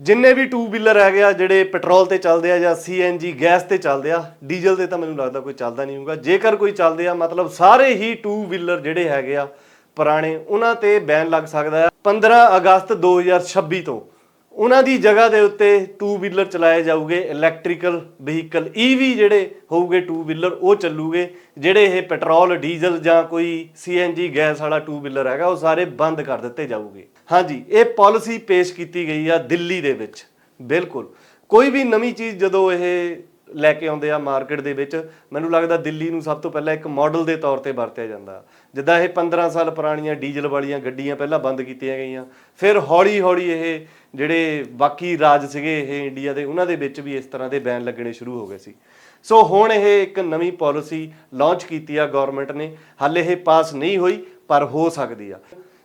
ਜਿੰਨੇ ਵੀ two wheeler ਹੈਗੇ ਆ, ਜਿਹੜੇ ਪੈਟਰੋਲ ਤੇ ਚੱਲਦੇ ਆ ਜਾਂ ਸੀਐਨਜੀ ਗੈਸ ਤੇ ਚੱਲਦੇ ਆ ਡੀਜ਼ਲ ਤੇ ਤਾਂ ਮੈਨੂੰ ਲੱਗਦਾ ਕੋਈ ਚੱਲਦਾ ਨਹੀਂ ਹੋਊਗਾ। ਜੇਕਰ ਕੋਈ ਚੱਲਦੇ ਆ, ਮਤਲਬ ਸਾਰੇ ਹੀ ਟੂ ਵੀਲਰ ਜਿਹੜੇ ਹੈਗੇ ਆ ਪੁਰਾਣੇ, ਉਹਨਾਂ ਤੇ ਬੈਨ ਲੱਗ ਸਕਦਾ ਆ। 15 ਅਗਸਤ 2026 ਤੋਂ ਉਹਨਾਂ ਦੀ ਜਗ੍ਹਾ ਦੇ ਉੱਤੇ ਟੂ ਵੀਲਰ ਚਲਾਏ ਜਾਊਗੇ ਇਲੈਕਟ੍ਰੀਕਲ ਵਹੀਕਲ ਈਵੀ ਜਿਹੜੇ ਹੋਊਗੇ ਟੂ ਵੀਲਰ ਉਹ ਚੱਲੂਗੇ, ਜਿਹੜੇ ਇਹ ਪੈਟਰੋਲ ਡੀਜ਼ਲ ਜਾਂ ਕੋਈ ਸੀਐਨਜੀ ਗੈਸ ਵਾਲਾ ਟੂ ਵੀਲਰ ਹੈਗਾ, ਉਹ ਸਾਰੇ ਬੰਦ ਕਰ ਦਿੱਤੇ ਜਾਊਗੇ। ਹਾਂਜੀ, ਇਹ ਪਾਲਿਸੀ ਪੇਸ਼ ਕੀਤੀ ਗਈ ਆ ਦਿੱਲੀ ਦੇ ਵਿੱਚ। ਬਿਲਕੁਲ। ਕੋਈ ਵੀ ਨਵੀਂ ਚੀਜ਼ ਜਦੋਂ ਇਹ ਲੈ ਕੇ ਆਉਂਦੇ ਆ ਮਾਰਕੀਟ ਦੇ ਵਿੱਚ, ਮੈਨੂੰ ਲੱਗਦਾ ਦਿੱਲੀ ਨੂੰ ਸਭ ਤੋਂ ਪਹਿਲਾਂ ਇੱਕ ਮਾਡਲ ਦੇ ਤੌਰ ਤੇ ਵਰਤਿਆ ਜਾਂਦਾ। ਜਿੱਦਾਂ ਇਹ 15 ਸਾਲ ਪੁਰਾਣੀਆਂ ਡੀਜ਼ਲ ਵਾਲੀਆਂ ਗੱਡੀਆਂ ਪਹਿਲਾਂ ਬੰਦ ਕੀਤੀਆਂ ਗਈਆਂ, ਫਿਰ ਹੌਲੀ-ਹੌਲੀ ਇਹ ਜਿਹੜੇ ਬਾਕੀ ਰਾਜ ਸੀਗੇ ਇਹ ਇੰਡੀਆ ਦੇ, ਉਹਨਾਂ ਦੇ ਵਿੱਚ ਵੀ ਇਸ ਤਰ੍ਹਾਂ ਦੇ ਬੈਨ ਲੱਗਣੇ ਸ਼ੁਰੂ ਹੋ ਗਏ ਸੀ। ਸੋ ਹੁਣ ਇਹ ਇੱਕ ਨਵੀਂ ਪਾਲਿਸੀ ਲਾਂਚ ਕੀਤੀ ਆ ਗਵਰਨਮੈਂਟ ਨੇ। ਹਾਲੇ ਇਹ ਪਾਸ ਨਹੀਂ ਹੋਈ, ਪਰ ਹੋ ਸਕਦੀ ਆ।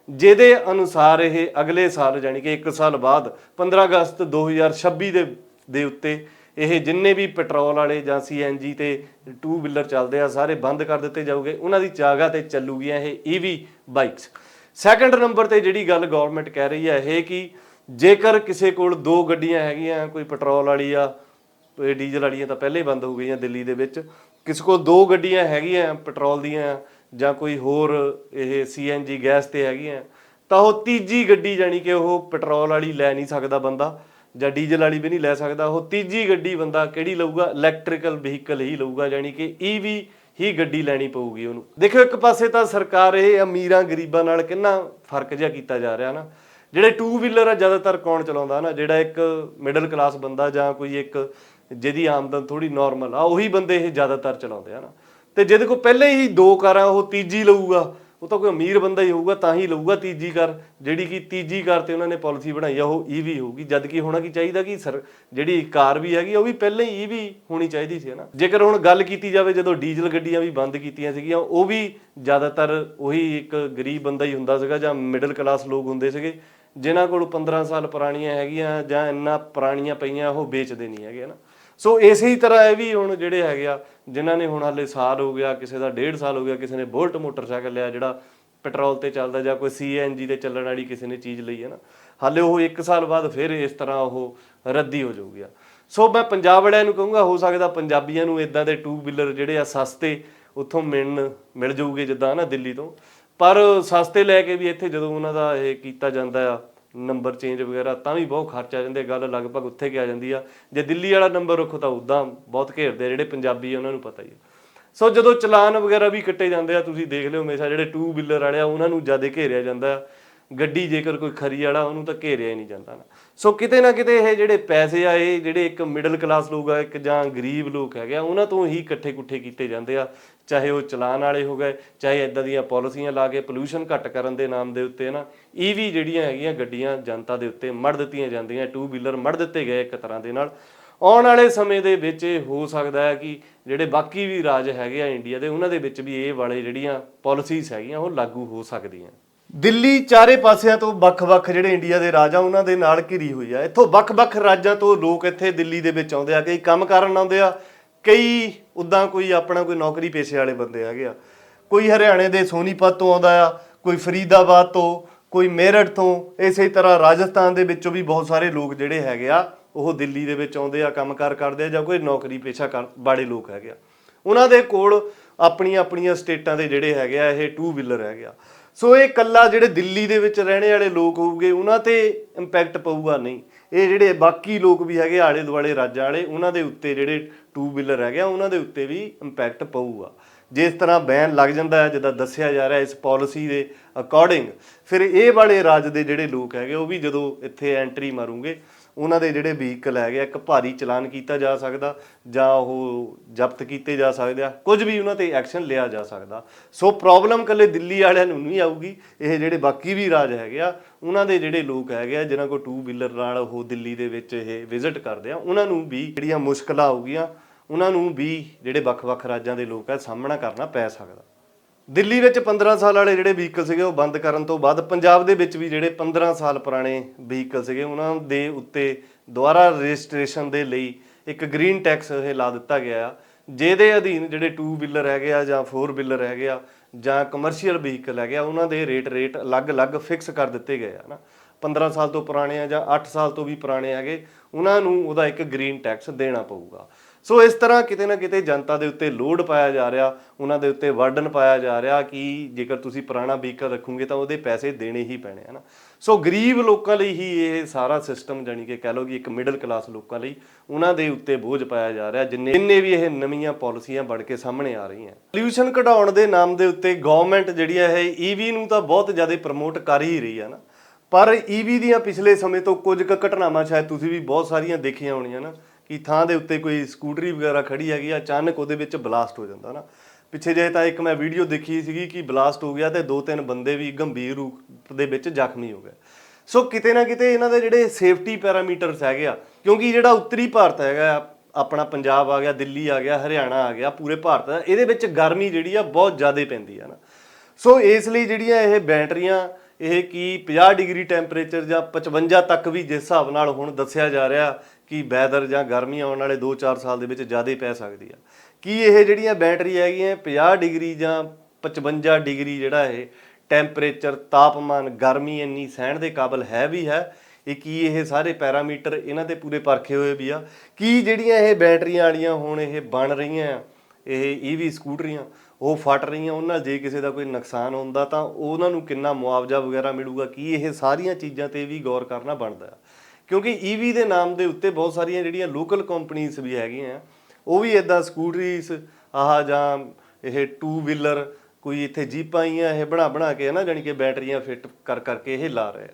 ਜਿਹਦੇ ਅਨੁਸਾਰ ਇਹ ਅਗਲੇ ਸਾਲ ਯਾਨੀ ਕਿ 1 ਸਾਲ ਬਾਅਦ 15 ਅਗਸਤ 2026 ਦੇ ਦੇ ਉੱਤੇ ਇਹ ਜਿੰਨੇ ਵੀ ਪੈਟਰੋਲ ਵਾਲੇ ਜਾਂ ਸੀਐਨਜੀ ਤੇ ਟੂ ਵੀਲਰ ਚੱਲਦੇ ਆ, ਸਾਰੇ ਬੰਦ ਕਰ ਦਿੱਤੇ ਜਾਊਗੇ। ਉਹਨਾਂ ਦੀ ਜਗ੍ਹਾ ਤੇ ਚੱਲੂਗੀਆਂ ਇਹ ਈਵੀ ਬਾਈਕਸ। ਸੈਕੰਡ ਨੰਬਰ ਤੇ ਜਿਹੜੀ ਗੱਲ ਗਵਰਨਮੈਂਟ ਕਹਿ ਰਹੀ ਹੈ ਇਹ ਕਿ ਜੇਕਰ ਕਿਸੇ ਕੋਲ ਦੋ ਗੱਡੀਆਂ ਹੈਗੀਆਂ, ਕੋਈ ਪੈਟਰੋਲ ਵਾਲੀ ਆ ਤੇ ਡੀਜ਼ਲ ਵਾਲੀਆਂ ਤਾਂ ਪਹਿਲੇ ਬੰਦ ਹੋ ਗਈਆਂ ਦਿੱਲੀ ਦੇ ਵਿੱਚ। ਕਿਸੇ ਕੋਲ ਦੋ ਗੱਡੀਆਂ ਹੈਗੀਆਂ, ਪੈਟਰੋਲ ਦੀਆਂ ਜਾਂ ਕੋਈ ਹੋਰ ਇਹ ਸੀਐਨਜੀ ਗੈਸ ਤੇ ਹੈਗੀਆਂ, ਤਾਂ ਉਹ ਤੀਜੀ ਗੱਡੀ ਜਾਨੀ ਕਿ ਉਹ ਪੈਟਰੋਲ ਵਾਲੀ ਲੈ ਨਹੀਂ ਸਕਦਾ ਬੰਦਾ ਜਾਂ ਡੀਜ਼ਲ ਵਾਲੀ ਵੀ ਨਹੀਂ ਲੈ ਸਕਦਾ। ਉਹ ਤੀਜੀ ਗੱਡੀ ਬੰਦਾ ਕਿਹੜੀ ਲਊਗਾ? ਇਲੈਕਟ੍ਰੀਕਲ ਵਹੀਕਲ ਹੀ ਲਊਗਾ ਜਾਨੀ ਕਿ ਈਵੀ ਹੀ ਗੱਡੀ ਲੈਣੀ ਪਊਗੀ ਉਹਨੂੰ। ਦੇਖੋ ਇੱਕ ਪਾਸੇ ਤਾਂ ਸਰਕਾਰ ਇਹ ਅਮੀਰਾਂ ਗਰੀਬਾਂ ਨਾਲ ਕਿੰਨਾ ਫ਼ਰਕ ਜਿਹਾ ਕੀਤਾ ਜਾ ਰਿਹਾ ਨਾ। ਜਿਹੜੇ ਟੂ ਵੀਲਰ ਆ, ਜ਼ਿਆਦਾਤਰ ਕੌਣ ਚਲਾਉਂਦਾ ਨਾ? ਜਿਹੜਾ ਇੱਕ ਮਿਡਲ ਕਲਾਸ ਬੰਦਾ ਜਾਂ ਕੋਈ ਇੱਕ ਜਿਹਦੀ ਆਮਦਨ ਥੋੜੀ ਨਾਰਮਲ ਆ, ਉਹੀ ਬੰਦੇ ਇਹ ਜ਼ਿਆਦਾਤਰ ਚਲਾਉਂਦੇ ਆ ਨਾ। ਤੇ ਜਿਹਦੇ ਕੋਲ ਪਹਿਲੇ ਹੀ ਦੋ ਕਾਰਾਂ, ਉਹ ਤੀਜੀ ਲਊਗਾ, ਉਹ ਤਾਂ ਕੋਈ ਅਮੀਰ ਬੰਦਾ ਹੀ ਹੋਊਗਾ, ਤਾਂ ਹੀ ਲਊਗਾ ਤੀਜੀ ਕਾਰ। ਜਿਹੜੀ ਕਿ ਤੀਜੀ ਕਾਰ ਤੇ ਉਹਨਾਂ ਨੇ ਪਾਲਿਸੀ ਬਣਾਈ ਆ, ਉਹ ਈਵੀ ਹੋਊਗੀ। ਜਦ ਕਿ ਹੋਣਾ ਕੀ ਚਾਹੀਦਾ ਕਿ ਸਰ, ਜਿਹੜੀ ਕਾਰ ਵੀ ਹੈਗੀ, ਉਹ ਵੀ ਪਹਿਲਾਂ ਹੀ ਈਵੀ ਹੋਣੀ ਚਾਹੀਦੀ ਸੀ ਨਾ। ਜੇਕਰ ਹੁਣ ਗੱਲ ਕੀਤੀ ਜਾਵੇ, ਜਦੋਂ ਡੀਜ਼ਲ ਗੱਡੀਆਂ ਵੀ ਬੰਦ ਕੀਤੀਆਂ ਸੀਗੀਆਂ, ਉਹ ਵੀ ਜ਼ਿਆਦਾਤਰ ਉਹੀ ਇੱਕ ਗਰੀਬ ਬੰਦਾ ਹੀ ਹੁੰਦਾ ਸੀਗਾ ਜਾਂ ਮਿਡਲ ਕਲਾਸ ਲੋਕ ਹੁੰਦੇ ਸੀਗੇ। ਜਿਨ੍ਹਾਂ ਕੋਲ 15 ਸਾਲ ਪੁਰਾਣੀਆਂ ਹੈਗੀਆਂ ਜਾਂ ਇੰਨਾ ਪੁਰਾਣੀਆਂ ਪਈਆਂ, ਉਹ ਵੇਚਦੇ ਨਹੀਂ ਹੈਗੇ ਨਾ। ਸੋ ਇਸੇ ਹੀ ਤਰ੍ਹਾਂ ਇਹ ਵੀ ਹੁਣ ਜਿਹੜੇ ਹੈਗੇ ਆ, ਜਿਨ੍ਹਾਂ ਨੇ ਹੁਣ ਹਾਲੇ ਸਾਲ ਹੋ ਗਿਆ, ਕਿਸੇ ਦਾ ਡੇਢ ਸਾਲ ਹੋ ਗਿਆ, ਕਿਸੇ ਨੇ ਬੋਲਟ ਮੋਟਰਸਾਈਕਲ ਲਿਆ, ਜਿਹੜਾ ਪੈਟਰੋਲ ਤੇ ਚੱਲਦਾ ਜਾਂ ਕੋਈ ਸੀਐਨਜੀ ਤੇ ਚੱਲਣ ਵਾਲੀ ਕਿਸੇ ਨੇ ਚੀਜ਼ ਲਈ ਹੈ ਨਾ, ਹਾਲੇ ਉਹ 1 ਸਾਲ ਬਾਅਦ ਫਿਰ ਇਸ ਤਰ੍ਹਾਂ ਉਹ ਰੱਦੀ ਹੋ ਜਾਊਗੀ ਸੋ ਮੈਂ ਪੰਜਾਬ ਵਾਲਿਆਂ ਨੂੰ ਕਹੂੰਗਾ, ਹੋ ਸਕਦਾ ਪੰਜਾਬੀਆਂ ਨੂੰ ਇਦਾਂ ਦੇ ਟੂ ਵੀਲਰ ਜਿਹੜੇ ਆ ਸਸਤੇ ਉੱਥੋਂ ਮਿਲਣ, ਮਿਲ ਜਾਊਗੇ ਜਿੱਦਾਂ ਨਾ ਦਿੱਲੀ ਤੋਂ। ਪਰ ਸਸਤੇ ਲੈ ਕੇ ਵੀ ਇੱਥੇ ਜਦੋਂ ਉਹਨਾਂ ਦਾ ਇਹ ਕੀਤਾ ਜਾਂਦਾ ਆ ਨੰਬਰ ਚੇਂਜ ਵਗੈਰਾ, ਤਾਂ ਵੀ ਬਹੁਤ ਖਰਚ ਆ ਜਾਂਦੇ ਗੱਲ ਲਗਭਗ ਉੱਥੇ ਕਿ ਆ ਜਾਂਦੀ ਆ। ਜੇ ਦਿੱਲੀ ਵਾਲਾ ਨੰਬਰ ਰੱਖੋ ਤਾਂ ਉਦਾਂ ਬਹੁਤ ਘੇਰਦੇ ਆ, ਜਿਹੜੇ ਪੰਜਾਬੀ ਆ, ਉਹਨਾਂ ਨੂੰ ਪਤਾ ਹੀ ਆ। ਸੋ ਜਦੋਂ ਚਲਾਨ ਵਗੈਰਾ ਵੀ ਕੱਟੇ ਜਾਂਦੇ ਆ, ਤੁਸੀਂ ਦੇਖ ਲਿਓ ਹਮੇਸ਼ਾ ਜਿਹੜੇ ਟੂ ਵੀਲਰ ਵਾਲੇ ਆ, ਉਹਨਾਂ ਨੂੰ ਜ਼ਿਆਦਾ ਘੇਰਿਆ ਜਾਂਦਾ ਆ। ਗੱਡੀ ਜੇਕਰ ਕੋਈ ਖਰੀ ਵਾਲਾ, ਉਹਨੂੰ ਤਾਂ ਘੇਰਿਆ ਹੀ ਨਹੀਂ ਜਾਂਦਾ ਨਾ। ਸੋ ਕਿਤੇ ਨਾ ਕਿਤੇ ਇਹ ਜਿਹੜੇ ਪੈਸੇ ਆ, ਇਹ ਜਿਹੜੇ ਇੱਕ ਮਿਡਲ ਕਲਾਸ ਲੋਕ ਆ, ਇੱਕ ਜਾਂ ਗਰੀਬ ਲੋਕ ਹੈਗੇ ਆ, ਉਹਨਾਂ ਤੋਂ ਹੀ ਇਕੱਠੇ ਕੁੱਠੇ ਕੀਤੇ ਜਾਂਦੇ ਆ। ਚਾਹੇ ਉਹ ਚਲਾਨ ਵਾਲੇ ਹੋ ਗਏ, ਚਾਹੇ ਇਦਾਂ ਦੀਆਂ ਪਾਲਿਸੀਆਂ ਲਾ ਕੇ ਪੋਲੂਸ਼ਨ ਘੱਟ ਕਰਨ ਦੇ ਨਾਮ ਦੇ ਉੱਤੇ ਨਾ, ਇਹ ਵੀ ਜਿਹੜੀਆਂ ਹੈਗੀਆਂ ਗੱਡੀਆਂ ਜਨਤਾ ਦੇ ਉੱਤੇ ਮੜ ਦਿੱਤੀਆਂ ਜਾਂਦੀਆਂ ਟੂ ਵੀਲਰ ਮੜ ਦਿੱਤੇ ਗਏ ਇੱਕ ਤਰ੍ਹਾਂ ਦੇ ਨਾਲ। ਆਉਣ ਵਾਲੇ ਸਮੇਂ ਦੇ ਵਿੱਚ ਇਹ ਹੋ ਸਕਦਾ ਹੈ ਕਿ ਜਿਹੜੇ ਬਾਕੀ ਵੀ ਰਾਜ ਹੈਗੇ ਆ ਇੰਡੀਆ ਦੇ, ਉਹਨਾਂ ਦੇ ਵਿੱਚ ਵੀ ਇਹ ਵਾਲੇ ਜਿਹੜੀਆਂ ਪਾਲਿਸੀਜ਼ ਹੈਗੀਆਂ, ਉਹ ਲਾਗੂ ਹੋ ਸਕਦੀਆਂ। ਦਿੱਲੀ ਚਾਰੇ ਪਾਸਿਆਂ ਤੋਂ ਵੱਖ-ਵੱਖ ਜਿਹੜੇ ਇੰਡੀਆ ਦੇ ਰਾਜ ਆ ਉਹਨਾਂ ਦੇ ਨਾਲ ਘਿਰੀ ਹੋਈ ਆ। ਇੱਥੋਂ ਵੱਖ-ਵੱਖ ਰਾਜਾਂ ਤੋਂ ਲੋਕ ਇੱਥੇ ਦਿੱਲੀ ਦੇ ਵਿੱਚ ਆਉਂਦੇ ਆ, ਕਈ ਕੰਮ ਕਰਨ ਆਉਂਦੇ ਆ, ਕਈ ਉਦਾਂ ਕੋਈ ਆਪਣਾ ਕੋਈ ਨੌਕਰੀ ਪੇਸ਼ੇ ਵਾਲੇ ਬੰਦੇ ਹੈਗੇ ਆ। ਕੋਈ ਹਰਿਆਣੇ ਦੇ ਸੋਨੀਪਤ ਤੋਂ ਆਉਂਦਾ ਆ, ਕੋਈ ਫਰੀਦਾਬਾਦ ਤੋਂ, ਕੋਈ ਮੇਰਠ ਤੋਂ, ਇਸੇ ਤਰ੍ਹਾਂ ਰਾਜਸਥਾਨ ਦੇ ਵਿੱਚੋਂ ਵੀ ਬਹੁਤ ਸਾਰੇ ਲੋਕ ਜਿਹੜੇ ਹੈਗੇ ਆ, ਉਹ ਦਿੱਲੀ ਦੇ ਵਿੱਚ ਆਉਂਦੇ ਆ, ਕੰਮਕਾਰ ਕਰਦੇ ਆ ਜਾਂ ਕੋਈ ਨੌਕਰੀ ਪੇਸ਼ਾ ਕਰ, ਬਾੜੇ ਲੋਕ ਹੈਗੇ ਆ। ਉਹਨਾਂ ਦੇ ਕੋਲ ਆਪਣੀਆਂ ਆਪਣੀਆਂ ਸਟੇਟਾਂ ਦੇ ਜਿਹੜੇ ਹੈਗੇ ਆ, ਇਹ ਟੂ ਵੀਲਰ ਹੈਗੇ ਆ। ਸੋ ਇਹ ਕੱਲਾ ਜਿਹੜੇ ਦਿੱਲੀ ਦੇ ਵਿੱਚ ਰਹਿਣੇ ਵਾਲੇ ਲੋਕ ਹੋਊਗੇ, ਉਹਨਾਂ ਤੇ ਇੰਪੈਕਟ ਪਊਗਾ ਨਹੀਂ। ਇਹ ਜਿਹੜੇ ਬਾਕੀ ਲੋਕ ਵੀ ਹੈਗੇ ਆਲੇ ਦੁਆਲੇ ਰਾਜਾਂ ਵਾਲੇ ਉਹਨਾਂ ਦੇ ਉੱਤੇ ਜਿਹੜੇ ਟੂ ਵੀਲਰ ਹੈਗੇ ਆ, ਉਹਨਾਂ ਦੇ ਉੱਤੇ ਵੀ ਇੰਪੈਕਟ ਪਊਗਾ। ਜਿਸ ਤਰ੍ਹਾਂ ਬੈਨ ਲੱਗ ਜਾਂਦਾ ਹੈ, ਜਿੱਦਾਂ ਦੱਸਿਆ ਜਾ ਰਿਹਾ ਇਸ ਪਾਲਿਸੀ ਦੇ ਅਕੋਰਡਿੰਗ ਫਿਰ ਇਹ ਵਾਲੇ ਰਾਜ ਦੇ ਜਿਹੜੇ ਲੋਕ ਹੈਗੇ, ਉਹ ਵੀ ਜਦੋਂ ਇੱਥੇ ਐਂਟਰੀ ਮਾਰੂਗੇ ਉਹਨਾਂ ਦੇ ਜਿਹੜੇ ਵਹੀਕਲ ਹੈਗੇ ਆ, ਇੱਕ ਭਾਰੀ ਚਲਾਨ ਕੀਤਾ ਜਾ ਸਕਦਾ ਜਾਂ ਉਹ ਜ਼ਬਤ ਕੀਤੇ ਜਾ ਸਕਦੇ ਆ ਕੁਝ ਵੀ ਉਹਨਾਂ ਤੇ ਐਕਸ਼ਨ ਲਿਆ ਜਾ ਸਕਦਾ। ਸੋ ਪ੍ਰੋਬਲਮ ਕੱਲੇ ਦਿੱਲੀ ਵਾਲਿਆਂ ਨੂੰ ਨਹੀਂ ਆਊਗੀ ਇਹ ਜਿਹੜੇ ਬਾਕੀ ਵੀ ਰਾਜ ਹੈਗੇ ਆ ਉਹਨਾਂ ਦੇ ਜਿਹੜੇ ਲੋਕ ਹੈਗੇ ਆ ਜਿਨ੍ਹਾਂ ਕੋਲ ਟੂ ਵੀਲਰ ਨਾਲ ਉਹ ਦਿੱਲੀ ਦੇ ਵਿੱਚ ਇਹ ਵਿਜ਼ਿਟ ਕਰਦੇ ਆ ਉਹਨਾਂ ਨੂੰ ਵੀ ਜਿਹੜੀਆਂ ਮੁਸ਼ਕਲਾਂ ਆਊਗੀਆਂ ਉਹਨਾਂ ਨੂੰ ਵੀ ਜਿਹੜੇ ਵੱਖ-ਵੱਖ ਰਾਜਾਂ ਦੇ ਲੋਕ ਆ ਸਾਹਮਣਾ ਕਰਨਾ ਪੈ ਸਕਦਾ। ਦਿੱਲੀ ਵਿੱਚ 15 ਸਾਲ ਵਾਲੇ ਜਿਹੜੇ ਵਹੀਕਲ ਸੀਗੇ ਉਹ ਬੰਦ ਕਰਨ ਤੋਂ ਬਾਅਦ ਪੰਜਾਬ ਦੇ ਵਿੱਚ ਵੀ ਜਿਹੜੇ 15 ਸਾਲ ਪੁਰਾਣੇ ਵਹੀਕਲ ਸੀਗੇ, ਉਹਨਾਂ ਦੇ ਉੱਤੇ ਦੁਬਾਰਾ ਰਜਿਸਟ੍ਰੇਸ਼ਨ ਦੇ ਲਈ ਇੱਕ ਗ੍ਰੀਨ ਟੈਕਸ ਇਹ ਲਾ ਦਿੱਤਾ ਗਿਆ ਆ। ਜਿਹਦੇ ਅਧੀਨ ਜਿਹੜੇ 2 ਵੀਲਰ ਹੈਗੇ ਆ ਜਾਂ 4 ਵੀਲਰ ਹੈਗੇ ਆ ਜਾਂ ਕਮਰਸ਼ੀਅਲ ਵਹੀਕਲ ਹੈਗੇ ਆ, ਉਹਨਾਂ ਦੇ ਰੇਟ ਰੇਟ ਅਲੱਗ-ਅਲੱਗ ਫਿਕਸ ਕਰ ਦਿੱਤੇ ਗਏ ਆ ਨਾ। 15 ਸਾਲ ਤੋਂ ਪੁਰਾਣੇ ਆ ਜਾਂ 8 ਸਾਲ ਤੋਂ ਵੀ ਪੁਰਾਣੇ ਹੈਗੇ, ਉਹਨਾਂ ਨੂੰ ਉਹਦਾ ਇੱਕ ਗ੍ਰੀਨ ਟੈਕਸ ਦੇਣਾ ਪਊਗਾ। ਸੋ ਇਸ ਤਰ੍ਹਾਂ ਕਿਤੇ ਨਾ ਕਿਤੇ ਜਨਤਾ ਦੇ ਉੱਤੇ ਲੋਡ ਪਾਇਆ ਜਾ ਰਿਹਾ, ਉਹਨਾਂ ਦੇ ਉੱਤੇ ਵਰਡਨ ਪਾਇਆ ਜਾ ਰਿਹਾ ਕਿ ਜੇਕਰ ਤੁਸੀਂ ਪੁਰਾਣਾ ਵਹੀਕਲ ਰੱਖੋਗੇ ਤਾਂ ਉਹਦੇ ਪੈਸੇ ਦੇਣੇ ਹੀ ਪੈਣੇ, ਹਨ? ਸੋ ਗਰੀਬ ਲੋਕਾਂ ਲਈ ਹੀ ਇਹ ਸਾਰਾ ਸਿਸਟਮ ਜਾਨੀ ਕਿ ਕਹਿ ਲਓ ਕਿ ਇੱਕ ਮਿਡਲ ਕਲਾਸ ਲੋਕਾਂ ਲਈ ਉਹਨਾਂ ਦੇ ਉੱਤੇ ਬੋਝ ਪਾਇਆ ਜਾ ਰਿਹਾ, ਜਿੰਨੇ ਜਿੰਨੇ ਵੀ ਇਹ ਨਵੀਆਂ ਪਾਲਿਸੀਆਂ ਬਣ ਕੇ ਸਾਹਮਣੇ ਆ ਰਹੀਆਂ। ਪੋਲਿਊਸ਼ਨ ਘਟਾਉਣ ਦੇ ਨਾਮ ਦੇ ਉੱਤੇ ਗਵਰਨਮੈਂਟ ਜਿਹੜੀ ਹੈ ਇਹ ਈਵੀ ਨੂੰ ਤਾਂ ਬਹੁਤ ਜ਼ਿਆਦਾ ਪ੍ਰਮੋਟ ਕਰ ਹੀ ਰਹੀ ਹੈ ਨਾ ਪਰ ਈਵੀ ਦੀਆਂ ਪਿਛਲੇ ਸਮੇਂ ਤੋਂ ਕੁਝ ਕੁ ਘਟਨਾਵਾਂ ਸ਼ਾਇਦ ਤੁਸੀਂ ਵੀ ਬਹੁਤ ਸਾਰੀਆਂ ਦੇਖੀਆਂ ਹੋਣੀਆਂ ਨਾ ਕਿ ਥਾਂ ਦੇ ਉੱਤੇ ਕੋਈ ਸਕੂਟਰੀ ਵਗੈਰਾ ਖੜੀ ਹੈਗੀ ਆ, ਅਚਾਨਕ ਉਹਦੇ ਵਿੱਚ ਬਲਾਸਟ ਹੋ ਜਾਂਦਾ ਨਾ। ਪਿੱਛੇ ਜੇ ਤਾਂ ਇੱਕ ਮੈਂ ਵੀਡੀਓ ਦੇਖੀ ਸੀਗੀ ਕਿ ਬਲਾਸਟ ਹੋ ਗਿਆ ਤੇ ਦੋ ਤਿੰਨ ਬੰਦੇ ਵੀ ਗੰਭੀਰ ਰੂਪ ਦੇ ਵਿੱਚ ਜ਼ਖਮੀ ਹੋ ਗਏ। ਸੋ ਕਿਤੇ ਨਾ ਕਿਤੇ ਇਹਨਾਂ ਦੇ ਜਿਹੜੇ ਸੇਫਟੀ ਪੈਰਾਮੀਟਰਸ ਹੈਗੇ ਆ ਕਿਉਂਕਿ ਜਿਹੜਾ ਉੱਤਰੀ ਭਾਰਤ ਹੈਗਾ ਆਪਣਾ ਪੰਜਾਬ ਆ ਗਿਆ ਦਿੱਲੀ ਆ ਗਿਆ ਹਰਿਆਣਾ ਆ ਗਿਆ ਪੂਰੇ ਭਾਰਤ ਦਾ ਇਹਦੇ ਵਿੱਚ ਗਰਮੀ ਜਿਹੜੀ ਆ ਬਹੁਤ ਜ਼ਿਆਦਾ ਪੈਂਦੀ ਆ ਨਾ। ਸੋ ਇਸ ਲਈ ਜਿਹੜੀਆਂ ਇਹ ਬੈਟਰੀਆਂ ਇਹ ਕੀ 50 ਡਿਗਰੀ ਟੈਂਪਰੇਚਰ ਜਾਂ 55 ਤੱਕ ਵੀ ਜਿਸ ਹਿਸਾਬ ਨਾਲ ਹੁਣ ਦੱਸਿਆ ਜਾ ਰਿਹਾ ਕਿ ਵੈਦਰ ਜਾਂ ਗਰਮੀ ਆਉਣ ਵਾਲੇ 2-4 ਸਾਲ ਦੇ ਵਿੱਚ ਜ਼ਿਆਦਾ ਪੈ ਸਕਦੀ ਆ। ਕੀ ਇਹ ਜਿਹੜੀਆਂ ਬੈਟਰੀ ਹੈਗੀਆਂ 50 ਡਿਗਰੀ ਜਾਂ 55 ਡਿਗਰੀ ਜਿਹੜਾ ਇਹ ਟੈਂਪਰੇਚਰ, ਤਾਪਮਾਨ, ਗਰਮੀ ਇੰਨੀ ਸਹਿਣ ਦੇ ਕਾਬਲ ਹੈ ਵੀ ਹੈ, ਇਹ ਕੀ ਇਹ ਸਾਰੇ ਪੈਰਾਮੀਟਰ ਇਹਨਾਂ ਤੇ ਪੂਰੇ ਪਰਖੇ ਹੋਏ ਵੀ ਆ। ਕੀ ਜਿਹੜੀਆਂ ਇਹ ਬੈਟਰੀਆਂ ਵਾਲੀਆਂ ਹੁਣ ਇਹ ਬਣ ਰਹੀਆਂ ਆ, ਇਹ ਈਵੀ ਸਕੂਟਰੀਆਂ, ਉਹ ਫਟ ਰਹੀਆਂ, ਉਹਨਾਂ ਜੇ ਕਿਸੇ ਦਾ ਕੋਈ ਨੁਕਸਾਨ ਹੁੰਦਾ ਤਾਂ ਉਹਨਾਂ ਨੂੰ ਕਿੰਨਾ ਮੁਆਵਜ਼ਾ ਵਗੈਰਾ ਮਿਲੂਗਾ, ਕੀ ਇਹ ਸਾਰੀਆਂ ਚੀਜ਼ਾਂ ਤੇ ਵੀ ਗੌਰ ਕਰਨਾ ਬਣਦਾ ਹੈ ਕਿਉਂਕਿ ਈਵੀ ਦੇ ਨਾਮ ਦੇ ਉੱਤੇ ਬਹੁਤ ਸਾਰੀਆਂ ਜਿਹੜੀਆਂ ਲੋਕਲ ਕੰਪਨੀਆਂ ਵੀ ਹੈਗੀਆਂ ਉਹ ਵੀ ਇਦਾਂ ਸਕੂਟਰੀਸ ਆਹ ਜਾਂ ਇਹ ਟੂ ਵੀਲਰ ਕੋਈ ਇੱਥੇ ਜੀਪਾਂ ਹੀ ਆ ਇਹ ਬਣਾ ਬਣਾ ਕੇ ਹੈ ਨਾ ਜਾਨੀ ਕਿ ਬੈਟਰੀਆਂ ਫਿੱਟ ਕਰ ਕਰਕੇ ਇਹ ਲਾ ਰਹੇ ਆ।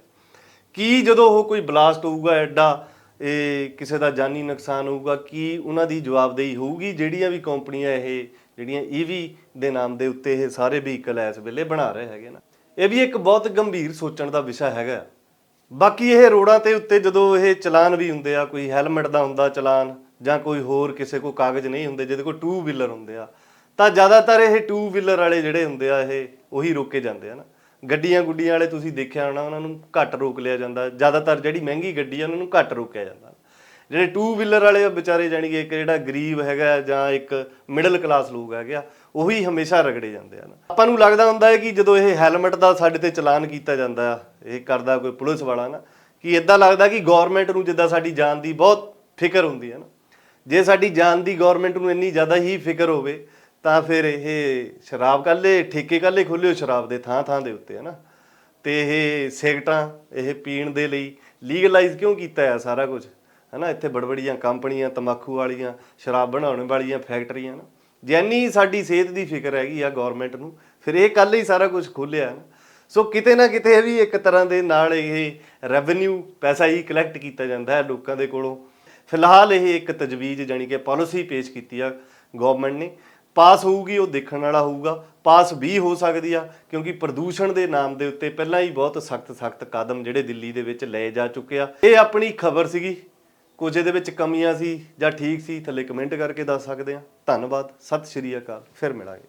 ਕੀ ਜਦੋਂ ਉਹ ਕੋਈ ਬਲਾਸਟ ਹੋਊਗਾ ਐਡਾ, ਇਹ ਕਿਸੇ ਦਾ ਜਾਨੀ ਨੁਕਸਾਨ ਹੋਊਗਾ, ਕੀ ਉਹਨਾਂ ਦੀ ਜਵਾਬਦੇਹੀ ਹੋਊਗੀ? ਜਿਹੜੀਆਂ ਵੀ ਕੰਪਨੀਆਂ ਇਹ, ਜਿਹੜੀਆਂ ਈਵੀ ਦੇ ਨਾਮ ਦੇ ਉੱਤੇ ਇਹ ਸਾਰੇ ਵਹੀਕਲ ਇਸ ਵੇਲੇ ਬਣਾ ਰਹੇ ਹੈਗੇ ਨਾ। ਇਹ ਵੀ ਇੱਕ ਬਹੁਤ ਗੰਭੀਰ ਸੋਚਣ ਦਾ ਵਿਸ਼ਾ ਹੈਗਾ। ਬਾਕੀ ਇਹ ਰੋਡਾਂ ਤੇ ਉੱਤੇ ਜਦੋਂ ਇਹ ਚਲਾਨ ਵੀ ਹੁੰਦੇ ਆ, ਕੋਈ ਹੈਲਮਟ ਦਾ ਹੁੰਦਾ ਚਲਾਨ ਜਾਂ ਕੋਈ ਹੋਰ ਕਿਸੇ ਕੋ ਕਾਗਜ਼ ਨਹੀਂ ਹੁੰਦੇ, ਜਿਹਦੇ ਕੋਲ ਟੂ ਵੀਲਰ ਹੁੰਦੇ ਆ, ਤਾਂ ਜ਼ਿਆਦਾਤਰ ਇਹ ਟੂ ਵੀਲਰ ਵਾਲੇ ਜਿਹੜੇ ਹੁੰਦੇ ਆ, ਇਹ ਉਹੀ ਰੋਕੇ ਜਾਂਦੇ ਆ ਨਾ। ਗੱਡੀਆਂ ਗੁੱਡੀਆਂ ਵਾਲੇ ਤੁਸੀਂ ਦੇਖਿਆ ਹੋਣਾ, ਉਹਨਾਂ ਨੂੰ ਘੱਟ ਰੋਕ ਲਿਆ ਜਾਂਦਾ। ਜ਼ਿਆਦਾਤਰ ਜਿਹੜੀ ਮਹਿੰਗੀ ਗੱਡੀ ਆ, ਉਹਨਾਂ ਨੂੰ ਘੱਟ ਰੋਕਿਆ ਜਾਂਦਾ। ਜਿਹੜੇ ਟੂ ਵੀਲਰ ਵਾਲੇ ਵਿਚਾਰੇ ਵਿਚਾਰੇ ਕਿ ਇੱਕ ਜਿਹੜਾ ਗਰੀਬ ਹੈਗਾ ਜਾਂ ਇੱਕ ਮਿਡਲ ਕਲਾਸ ਲੋਕ ਹੈਗੇ ਆ, ਉਹੀ ਹਮੇਸ਼ਾ ਰਗੜੇ ਜਾਂਦੇ ਆ ਨਾ ਆਪਾਂ ਨੂੰ ਲੱਗਦਾ ਹੁੰਦਾ ਹੈ ਕਿ ਜਦੋਂ ਇਹ ਹੈਲਮਟ ਦਾ ਸਾਡੇ ਤੇ ਚਲਾਨ ਕੀਤਾ ਜਾਂਦਾ ਇਹ ਕਰਦਾ ਕੋਈ ਪੁਲਿਸ ਵਾਲਾ ਨਾ, ਕਿ ਇਦਾਂ ਲੱਗਦਾ ਕਿ ਗਵਰਨਮੈਂਟ ਨੂੰ ਜਿੱਦਾਂ ਸਾਡੀ ਜਾਨ ਦੀ ਬਹੁਤ ਫਿਕਰ ਹੁੰਦੀ ਹੈ ਨਾ। ਜੇ ਸਾਡੀ ਜਾਨ ਦੀ ਗਵਰਨਮੈਂਟ ਨੂੰ ਇੰਨੀ ਜ਼ਿਆਦਾ ਹੀ ਫਿਕਰ ਹੋਵੇ, ਤਾਂ ਫਿਰ ਇਹ ਸ਼ਰਾਬ ਕੱਲੇ ਠੇਕੇ ਕੱਲੇ ਖੋਲਿਓ ਸ਼ਰਾਬ ਦੇ ਥਾਂ ਥਾਂ ਦੇ ਉੱਤੇ, ਹੈ ਨਾ। ਤੇ ਇਹ ਸਿਗਰਟਾਂ, ਇਹ ਪੀਣ ਦੇ ਲਈ ਲੀਗਲਾਈਜ਼ ਕਿਉਂ ਕੀਤਾ ਹੈ ਸਾਰਾ ਕੁਝ? ਹਨਾ, ਇੱਥੇ ਬੜਬੜੀਆਂ ਕੰਪਨੀਆਂ ਤੰਬਾਕੂ ਵਾਲੀਆਂ, ਸ਼ਰਾਬ ਬਣਾਉਣ ਵਾਲੀਆਂ ਫੈਕਟਰੀਆਂ ਨਾ। ਜੈਨੀ ਸਾਡੀ ਸਿਹਤ ਦੀ ਫਿਕਰ ਹੈਗੀ ਆ ਗਵਰਨਮੈਂਟ ਨੂੰ, ਫਿਰ ਇਹ ਕੱਲ ਹੀ ਸਾਰਾ ਕੁਝ ਖੋਲਿਆ ਨਾ। ਸੋ ਕਿਤੇ ਨਾ ਕਿਤੇ ਇਹ ਵੀ ਇੱਕ ਤਰ੍ਹਾਂ ਦੇ ਨਾਲ ਇਹ ਰੈਵਨਿਊ ਪੈਸਾ ਹੀ ਕਲੈਕਟ ਕੀਤਾ ਜਾਂਦਾ ਹੈ ਲੋਕਾਂ ਦੇ ਕੋਲੋਂ। ਫਿਲਹਾਲ ਇਹ ਇੱਕ ਤਜਵੀਜ਼ ਜਾਨੀ ਕਿ ਪਾਲਿਸੀ ਪੇਸ਼ ਕੀਤੀ ਆ ਗਵਰਨਮੈਂਟ ਨੇ। ਪਾਸ ਹੋਊਗੀ, ਉਹ ਦੇਖਣ ਵਾਲਾ ਹੋਊਗਾ। ਪਾਸ ਵੀ ਹੋ ਸਕਦੀ ਆ, ਕਿਉਂਕਿ ਪ੍ਰਦੂਸ਼ਣ ਦੇ ਨਾਮ ਦੇ ਉੱਤੇ ਪਹਿਲਾਂ ਹੀ ਬਹੁਤ ਸਖਤ ਸਖਤ ਕਦਮ ਜਿਹੜੇ ਦਿੱਲੀ ਦੇ ਵਿੱਚ ਲਏ ਜਾ ਚੁੱਕੇ ਆ। ਇਹ ਆਪਣੀ ਖਬਰ ਸੀਗੀ ਕੁਝ ਇਹਦੇ ਵਿੱਚ ਕਮੀਆਂ ਸੀ ਜਾਂ ਠੀਕ ਸੀ, ਥੱਲੇ ਕਮੈਂਟ ਕਰਕੇ ਦੱਸ ਸਕਦੇ ਆ ਧੰਨਵਾਦ, ਸਤਿ ਸ਼੍ਰੀ ਅਕਾਲ, ਫਿਰ ਮਿਲਾਂਗੇ।